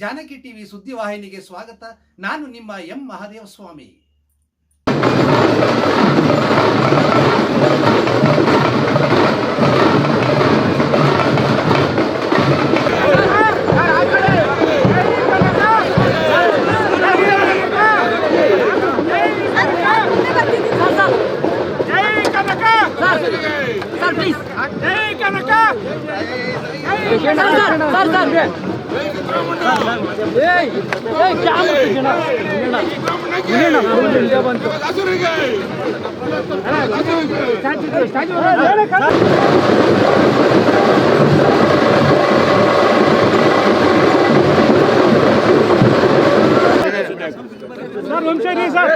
Janaki TV ಸುದ್ದಿವಾಹಿನಿಗೆ ಸ್ವಾಗತ ನಾನು ನಿಮ್ಮ M Mahadeva Swami Jai Kanaka sir please Jai Kanaka sir sir sir sir ಏಯ್ ಏಯ್ ಕ್ಯಾಮ್ ಸರ್ ವಂಶ ರೀ ಸರ್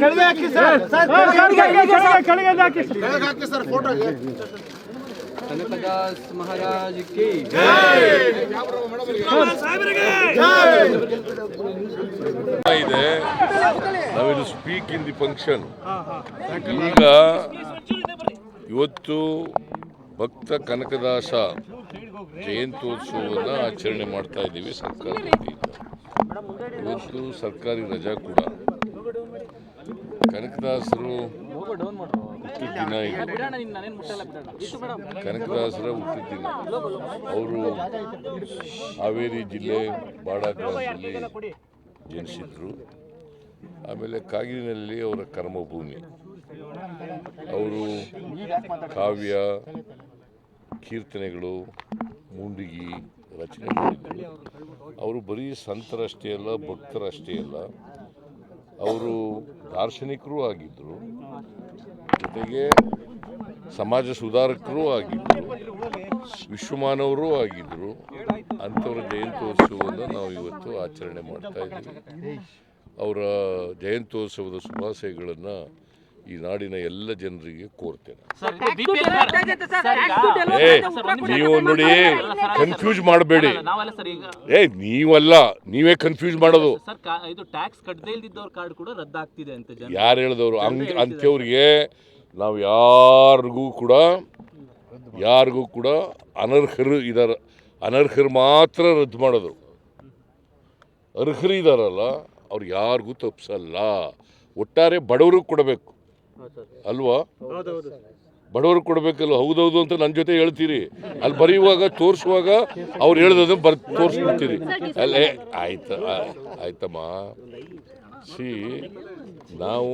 ಕೆಳಗೆ ಹಾಕಿ ಸರ್ ಸರ್ ಕೆಳಗೆ ಕೆಳಗೆ ಹಾಕಿ ಸರ್ ಕನಕದಾಸ್ ಮಹಾರಾಜ್ ಕಿ ಇದೆ. ನಾವಿದು ಸ್ಪೀಕ್ ಇನ್ ದಿ ಫಂಕ್ಷನ್ ಈಗ ಇವತ್ತು ಭಕ್ತ ಕನಕದಾಸ ಜಯಂತ್ಯೋತ್ಸವವನ್ನು ಆಚರಣೆ ಮಾಡ್ತಾ ಇದ್ದೀವಿ ಸರ್ಕಾರಿ ಇವತ್ತು ಸರ್ಕಾರಿ ರಜಾ ಕೂಡ. ಕನಕದಾಸರು ಕನಕದಾಸರ ಹುಟ್ಟಿದ್ದಿನ? ಅವರು ಹಾವೇರಿ ಜಿಲ್ಲೆ ಬಾಡ ಗ್ರಾಮದಲ್ಲಿ ಜನಿಸಿದ್ರು. ಆಮೇಲೆ ಕಾಗಿನಲ್ಲಿ ಅವರ ಕರ್ಮಭೂಮಿ. ಅವರು ಕಾವ್ಯ ಕೀರ್ತನೆಗಳು ಮುಂಡಿಗಿ ರಚನೆ ಮಾಡಿದ್ದರು ಅವರು ಬರೀ ಸಂತರಷ್ಟೇ ಅಲ್ಲ ಭಕ್ತರಷ್ಟೇ ಅಲ್ಲ. ಅವರು ದಾರ್ಶನಿಕರೂ ಆಗಿದ್ದರು ಜೊತೆಗೆ ಸಮಾಜ ಸುಧಾರಕರೂ ಆಗಿದ್ದರು ವಿಶ್ವಮಾನವರೂ ಆಗಿದ್ದರು ಅಂಥವ್ರ ಜಯಂತ್ಯೋತ್ಸವವನ್ನು ನಾವು ಇವತ್ತು ಆಚರಣೆ ಮಾಡ್ತಾ ಇದ್ದೀವಿ. ಅವರ ಜಯಂತ್ಯೋತ್ಸವದ ಶುಭಾಶಯಗಳನ್ನು ಈ ನಾಡಿನ ಎಲ್ಲ ಜನರಿಗೆ ಕೋರ್ತೇನೆ. ಏ ನೀವು ನೋಡಿ ಕನ್ಫ್ಯೂಸ್ ಮಾಡಬೇಡಿ. ನಾವಲ್ಲ ಸರ್ ಏ ನೀವಲ್ಲ ನೀವೇ ಕನ್ಫ್ಯೂಸ್ ಮಾಡೋದು. ಸರ್ ಇದು ಟ್ಯಾಕ್ಸ್ ಕಟ್ಟದೇ ಇಲ್ದಿದ್ದವ್ರ ಕಾರ್ಡ್ ಕೂಡ ರದ್ದಾಗ್ತಿದೆ ಅಂತ ಜನ ಯಾರು ಹೇಳಿದವರು? ಹಂಗ್ ಅಂಥವ್ರಿಗೆ ನಾವು ಯಾರಿಗೂ ಕೂಡ ಯಾರಿಗೂ ಕೂಡ ಅನರ್ಹರು ಇದಾರ. ಅನರ್ಹರು ಮಾತ್ರ ರದ್ದು ಮಾಡೋದು. ಅರ್ಹರು ಇದಾರಲ್ಲ ಅವ್ರು ಯಾರಿಗೂ ತಪ್ಪಿಸಲ್ಲ ಒಟ್ಟಾರೆ ಬಡವರು ಕೊಡಬೇಕು. ಅಲ್ವಾ? ಬಡವ್ರಿಗೆ ಕೊಡಬೇಕಲ್ಲ ಹೌದೌದು ಅಂತ ನನ್ನ ಜೊತೆ ಹೇಳ್ತೀರಿ. ಅಲ್ಲಿ ಬರೆಯುವಾಗ ತೋರಿಸುವಾಗ ಅವ್ರು ಹೇಳ್ದದನ್ನು ಬರ್ ತೋರಿಸ್ಬಿಡ್ತೀರಿ. ಅಲ್ಲೇ ಆಯ್ತು ಆಯ್ತಮ್ಮ. ಸಿ ನಾವು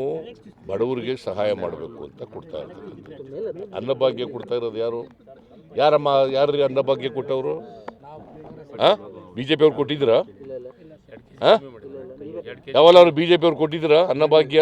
ಬಡವರಿಗೆ ಸಹಾಯ ಮಾಡಬೇಕು ಅಂತ ಕೊಡ್ತಾ ಇರ್ತಕ್ಕಂಥದ್ದು. ಅನ್ನಭಾಗ್ಯ ಕೊಡ್ತಾ ಇರೋದು ಯಾರು? ಯಾರಮ್ಮ ಯಾರ್ರಿ ಅನ್ನಭಾಗ್ಯ ಕೊಟ್ಟವರು? ಹಾಂ ಬಿ ಜೆ ಪಿಯವ್ರು ಕೊಟ್ಟಿದ್ದೀರಾ ಹಾಂ ಯಾವಲ್ಲ ಅವರು ಬಿ ಜೆ ಪಿಯವ್ರು ಕೊಟ್ಟಿದ್ರ ಅನ್ನಭಾಗ್ಯ?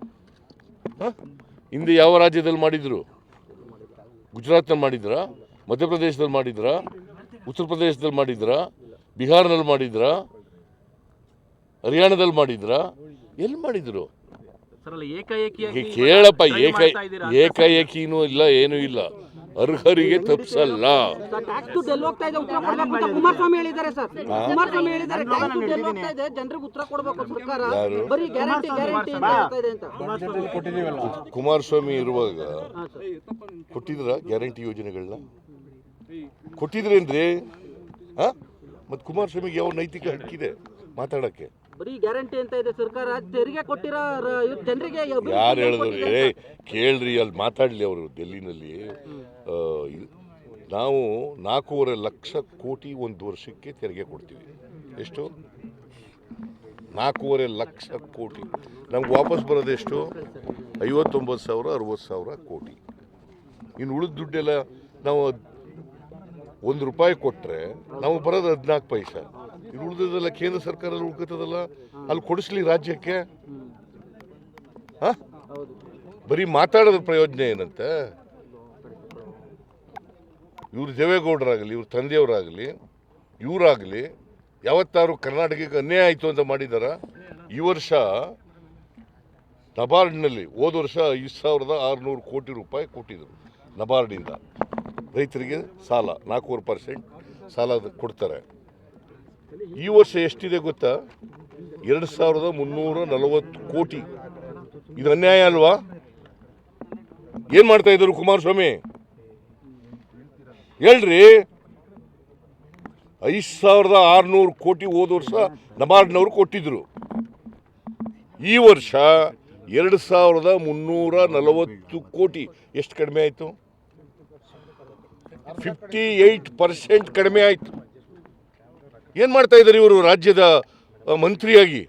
ಹಿಂದೆ ಯಾವ ರಾಜ್ಯದಲ್ಲಿ ಮಾಡಿದ್ರು? ಗುಜರಾತ್ನಲ್ಲಿ ಮಾಡಿದ್ರಾ? ಮಧ್ಯಪ್ರದೇಶದಲ್ಲಿ ಮಾಡಿದ್ರಾ? ಉತ್ತರ ಪ್ರದೇಶದಲ್ಲಿ ಮಾಡಿದ್ರಾ? ಬಿಹಾರ್ನಲ್ಲಿ ಮಾಡಿದ್ರಾ? ಹರಿಯಾಣದಲ್ಲಿ ಮಾಡಿದ್ರಾ? ಎಲ್ಲಿ ಮಾಡಿದ್ರು? ಕೇಳಪ್ಪ ಏಕಾಏಕಿನೂ ಇಲ್ಲ ಏನೂ ಇಲ್ಲ. ಅರ್ಹರಿಗೆ ತಪ್ಸಲ್ಲ. ಟ್ಯಾಕ್ಸ್ ದುಡ್ಡು ಎಲ್ಲಿ ಹೋಗ್ತಾ ಇದೆ ಉತ್ತರ ಕೊಡ್ಬೇಕು ಅಂತ ಕುಮಾರಸ್ವಾಮಿ ಹೇಳಿದ್ದಾರೆ ಸರ್ ಕುಮಾರಸ್ವಾಮಿ ಹೇಳಿದ್ದಾರೆ ಟ್ಯಾಕ್ಸ್ ಹೋಗ್ತಾ ಇದೆ ಜನರಿಗೆ ಉತ್ತರ ಕೊಡ್ಬೇಕು ಸರ್ಕಾರ. ಯಾರು? ಗ್ಯಾರಂಟಿ ಗ್ಯಾರಂಟಿ ಹೇಳ್ತಾ ಇದೆ ಅಂತ. ಕುಮಾರಸ್ವಾಮಿ ಇರುವಾಗ ಕೊಟ್ಟಿದ್ರ ಗ್ಯಾರಂಟಿ ಯೋಜನೆಗಳನ್ನ? ಕೊಟ್ಟಿದ್ರೇನ್ರಿ? ಹಾ? ಮತ್ತು ಕುಮಾರಸ್ವಾಮಿಗೆ ಯಾವ ನೈತಿಕ ಹಕ್ಕಿದೆ ಮಾತಾಡಕ್ಕೆ? ಬರೀ ಗ್ಯಾರಂಟಿ ಅಂತ ಇದೆ ಸರ್ಕಾರ. ತೆರಿಗೆ ಕೊಟ್ಟಿರೋ ಜನರಿಗೆ ಯಾರು ಹೇಳಿದ್ರು? ಏ ಕೇಳ್ರಿ ಅಲ್ಲಿ ಮಾತಾಡಲಿ ಅವರು ಡೆಲ್ಲಿನಲ್ಲಿ. ನಾವು ನಾಲ್ಕೂವರೆ ಲಕ್ಷ ಕೋಟಿ ಒಂದು ವರ್ಷಕ್ಕೆ ತೆರಿಗೆ ಕೊಡ್ತೀವಿ. ಎಷ್ಟು? ನಾಲ್ಕೂವರೆ ಲಕ್ಷ ಕೋಟಿ. ನಮ್ಗೆ ವಾಪಸ್ ಬರೋದೆಷ್ಟು ಐವತ್ತೊಂಬತ್ತು ಸಾವಿರ ಅರವತ್ತು ಸಾವಿರ ಕೋಟಿ. ಇನ್ನು ಉಳಿದ ದುಡ್ಡೆಲ್ಲ ನಾವು ಒಂದು ರೂಪಾಯಿ ಕೊಟ್ಟರೆ ನಾವು ಬರೋದು ಹದಿನಾಲ್ಕು ಪೈಸಾ. ಇನ್ನು ಉಳಿದಿದ್ದಲ್ಲ ಕೇಂದ್ರ ಸರ್ಕಾರ ಉಳ್ಕೊತದಲ್ಲ ಅಲ್ಲಿ ಕೊಡಿಸ್ಲಿ ರಾಜ್ಯಕ್ಕೆ? ಹಾಂ? ಬರೀ ಮಾತಾಡೋದ್ರ ಪ್ರಯೋಜನ ಏನಂತ? ಇವರು ದೇವೇಗೌಡರಾಗಲಿ, ಇವ್ರ ತಂದೆಯವರಾಗಲಿ, ಇವರಾಗಲಿ ಯಾವತ್ತಾರು ಕರ್ನಾಟಕಕ್ಕೆ ಅನ್ಯಾಯ ಆಯಿತು ಅಂತ ಮಾಡಿದಾರ? ಈ ವರ್ಷ ನಬಾರ್ಡ್ನಲ್ಲಿ ಹೋದ ವರ್ಷ ಐದು ಸಾವಿರದ ಆರುನೂರು ಕೋಟಿ ರೂಪಾಯಿ ಕೊಟ್ಟಿದ್ರು ನಬಾರ್ಡಿಂದ ರೈತರಿಗೆ ಸಾಲ, ನಾಲ್ಕೂವರೆ ಪರ್ಸೆಂಟ್ ಸಾಲ ಕೊಡ್ತಾರೆ. ಈ ವರ್ಷ ಎಷ್ಟಿದೆ ಗೊತ್ತಾ? ಎರಡು ಸಾವಿರದ ಮುನ್ನೂರ ನಲವತ್ತು ಕೋಟಿ. ಇದು ಅನ್ಯಾಯ ಅಲ್ವಾ? ಏನು ಮಾಡ್ತಾ ಇದ್ರು ಕುಮಾರಸ್ವಾಮಿ? ಹೇಳ್ರಿ. ಐದು ಸಾವಿರದ ಆರುನೂರು ಕೋಟಿ ಹೋದ ವರ್ಷ ನಬಾರ್ಡ್ನವರು ಕೊಟ್ಟಿದ್ರು. ಈ ವರ್ಷ ಎರಡು ಸಾವಿರದ ಮುನ್ನೂರ ನಲವತ್ತು ಕೋಟಿ. ಎಷ್ಟು ಕಡಿಮೆ ಆಯಿತು? ಫಿಫ್ಟಿ ಏಯ್ಟ್ ಪರ್ಸೆಂಟ್ ಕಡಿಮೆ ಆಯಿತು. ಏನು ಮಾಡ್ತಾ ಇದ್ದಾರೆ ಇವರು ರಾಜ್ಯದ ಮಂತ್ರಿಯಾಗಿ?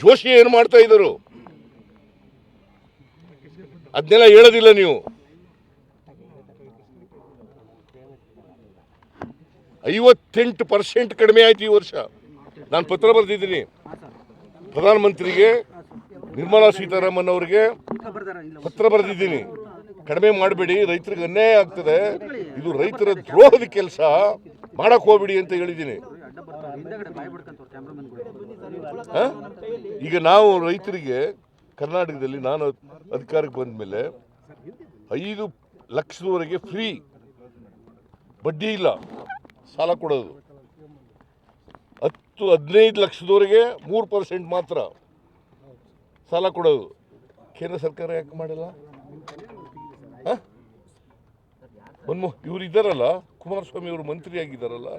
ಜೋಶಿ ಏನು ಮಾಡ್ತಾ ಇದ್ದರು? ಅದನ್ನೆಲ್ಲ ಹೇಳೋದಿಲ್ಲ ನೀವು. ಐವತ್ತೆಂಟು ಪರ್ಸೆಂಟ್ ಕಡಿಮೆ ಆಯ್ತು ಈ ವರ್ಷ. ನಾನು ಪತ್ರ ಬರೆದಿದ್ದೀನಿ. ಪ್ರಧಾನಮಂತ್ರಿಗೆ, ನಿರ್ಮಲಾ ಸೀತಾರಾಮನ್ ಅವರಿಗೆ ಪತ್ರ ಬರೆದಿದ್ದೀನಿ. ಕಡಿಮೆ ಮಾಡಬೇಡಿ, ರೈತರಿಗೆ ಅನ್ಯಾಯ ಆಗ್ತದೆ. ಇದು ರೈತರ ದ್ರೋಹದ ಕೆಲಸ. ಮಾಡಕ್ ಹೋಗ್ಬಿಡಿ ಅಂತ ಹೇಳಿದ್ದೀನಿ? ಈಗ ನಾವು ರೈತರಿಗೆ ಕರ್ನಾಟಕದಲ್ಲಿ ನಾನು ಅಧಿಕಾರಕ್ಕೆ ಬಂದ ಮೇಲೆ ಐದು ಲಕ್ಷದವರೆಗೆ ಫ್ರೀ ಬಡ್ಡಿ ಇಲ್ಲ, ಸಾಲ ಕೊಡೋದು. ಹತ್ತು, ಹದಿನೈದು ಲಕ್ಷದವರೆಗೆ ಮೂರು ಪರ್ಸೆಂಟ್ ಮಾತ್ರ ಸಾಲ ಕೊಡೋದು. ಕೇಂದ್ರ ಸರ್ಕಾರ ಯಾಕೆ ಮಾಡಲ್ಲ? ಹಾಂ? ಇವ್ರು ಇದ್ದಾರಲ್ಲ? ಕುಮಾರಸ್ವಾಮಿ ಅವರು ಮಂತ್ರಿಯಾಗಿದ್ದಾರಲ್ಲ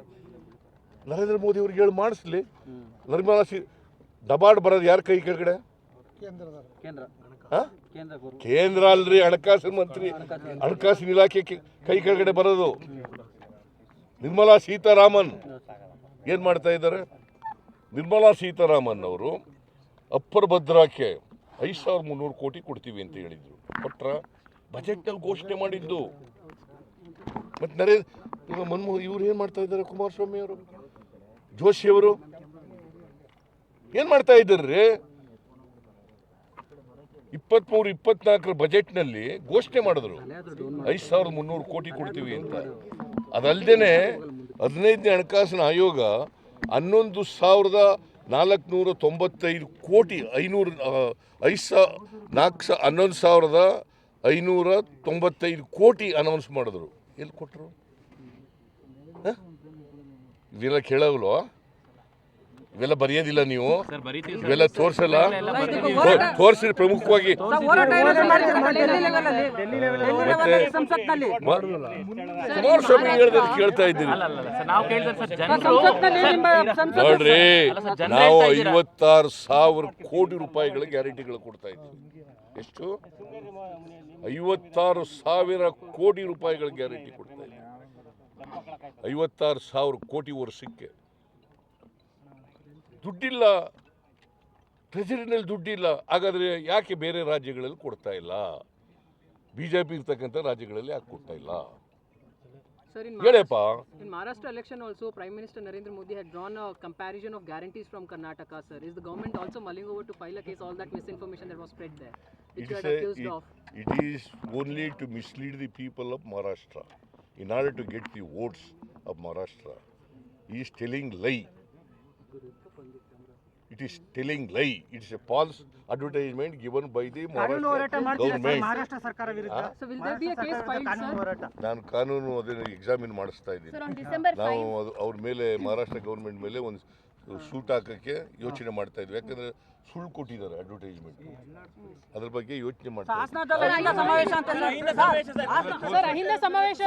ನರೇಂದ್ರ ಮೋದಿ ಅವ್ರಿಗೆ ಹೇಳಿ ಮಾಡಿಸ್ಲಿ. ನಿರ್ಮಲಾ ಸಿ ಡಬಾಡ್ ಬರೋದು ಯಾರ ಕೈ ಕೆಳಗಡೆ? ಕೇಂದ್ರ. ಅಲ್ರಿ ಹಣಕಾಸಿನ ಮಂತ್ರಿ ಹಣಕಾಸಿನ ಇಲಾಖೆ ಕೈ ಕೆಳಗಡೆ ಬರೋದು. ನಿರ್ಮಲಾ ಸೀತಾರಾಮನ್ ಏನು ಮಾಡ್ತಾ ಇದ್ದಾರೆ? ನಿರ್ಮಲಾ ಸೀತಾರಾಮನ್ ಅವರು ಅಪ್ಪರ್ ಭದ್ರಾಕ್ಕೆ ಐದು ಸಾವಿರದ ಮುನ್ನೂರು ಕೋಟಿ ಕೊಡ್ತೀವಿ ಅಂತ ಹೇಳಿದ್ರು. ಕೊಟ್ರ ಬಜೆಟ್ನಲ್ಲಿ ಘೋಷಣೆ ಮಾಡಿದ್ದು. ಮತ್ತೆ ನರೇಂದ್ರ ಮನ್ಮೋಹನ್ ಇವ್ರು ಏನು ಮಾಡ್ತಾ ಇದ್ದಾರೆ ಕುಮಾರಸ್ವಾಮಿ ಅವರು? ಜೋಶಿ ಅವರು? ಏನು ಮಾಡ್ತಾ ಇದ್ದಾರೆ? ಇಪ್ಪತ್ಮೂರು, ಇಪ್ಪತ್ನಾಲ್ಕರ ಬಜೆಟ್ನಲ್ಲಿ ಘೋಷಣೆ ಮಾಡಿದ್ರು. ಐದು ಸಾವಿರದ ಮುನ್ನೂರು ಕೋಟಿ ಕೊಡ್ತೀವಿ ಅಂತ. ಅದಲ್ಲದೆ ಹದಿನೈದನೇ ಹಣಕಾಸಿನ ಆಯೋಗ ಹನ್ನೊಂದು ಸಾವಿರದ ನಾಲ್ಕುನೂರ ತೊಂಬತ್ತೈದು ಕೋಟಿ ಐನೂರು ಐದು ಸಾ ನಾಲ್ಕು ಸಾ ಹನ್ನೊಂದು ಸಾವಿರದ ಐನೂರ ತೊಂಬತ್ತೈದು ಕೋಟಿ ಅನೌನ್ಸ್ ಮಾಡಿದ್ರು. ಎಲ್ಲಿ ಕೊಟ್ಟರು ಇವೆಲ್ಲ ಕೇಳವ್ಲು ಇವೆಲ್ಲ ಬರೆಯೋದಿಲ್ಲ ನೀವು? ಇವೆಲ್ಲ ತೋರ್ಸಲ್ಲ? ತೋರಿಸಿ ಪ್ರಮುಖವಾಗಿ. ಕುಮಾರಸ್ವಾಮಿ ಕೇಳ್ತಾ ಇದ್ದೀರಿ. ಅಲ್ಲ ಅಲ್ಲ ಸರ್ ನಾವು ಕೇಳಿದ್ರೆ ಸರ್ ಜನರು ಸಂಸತ್ನಲ್ಲಿ ನೋಡ್ರಿ ನಾವು ಐವತ್ತಾರು ಸಾವಿರ ಕೋಟಿ ರೂಪಾಯಿಗಳ ಗ್ಯಾರಂಟಿಗಳು ಕೊಡ್ತಾ ಇದ್ದೀವಿ. ಎಷ್ಟು? ಐವತ್ತಾರು ಸಾವಿರ ಕೋಟಿ ರೂಪಾಯಿಗಳ ಗ್ಯಾರಂಟಿ ಕೊಡ್ತಾ ಇದ್ದೀವಿ. ಐವತ್ತಾರು ಸಾವಿರ ಕೋಟಿ ವರ್ಷಕ್ಕೆ. ದುಡ್ಡಿಲ್ಲ ಟ್ರೆಜರಿನಲ್ಲಿ ದುಡ್ಡಿಲ್ಲ ಹಾಗಾದ್ರೆ ಯಾಕೆ ಬೇರೆ ರಾಜ್ಯಗಳಲ್ಲಿ ಕೊಡ್ತಾ ಇಲ್ಲ? ಬಿ ಜೆ ಪಿ ಇರ್ತಕ್ಕಂಥ ರಾಜ್ಯಗಳಲ್ಲಿ ಯಾಕೆ ಕೊಡ್ತಾ ಇಲ್ಲ? ಹೇಳಪ್ಪ. Maharashtra election also prime minister Narendra Modi had drawn a comparison of guarantees from Karnataka sir is the government also mulling over to file a case all that misinformation that was spread there it is only to mislead the people of Maharashtra in order to get the votes of Maharashtra. He is telling lie. It is telling lie. It is a false advertisement given by the Maharashtra government. Maharashtra ವಿರುದ್ಧ So, will there be a case filed, sir? ಹೋರಾಟ ನಾನು ಕಾನೂನು ಅದನ್ನು examine ಮಾಡಿಸ್ತಾ ಇದ್ದೀನಿ Sir, on December ನಾವು 5, ಅದು ಅವ್ರ ಮೇಲೆ ಮಹಾರಾಷ್ಟ್ರ ಗೌರ್ಮೆಂಟ್ ಮೇಲೆ ಒಂದು ಸೂಟ್ ಹಾಕಕ್ಕೆ ಯೋಚನೆ ಮಾಡ್ತಾ ಇದ್ವಿ ಯಾಕಂದ್ರೆ ಸುಳ್ಳು ಕೊಟ್ಟಿದ್ದಾರೆ ಅಡ್ವರ್ಟೈಸ್ಮೆಂಟ್ ಅದ್ರ ಬಗ್ಗೆ ಯೋಚನೆ ಮಾಡ್ತಾ ಇದ್ದೀವಿ. ಹಾಸನದಲ್ಲಿ ಅಹಿಂದ ಸಮಾವೇಶ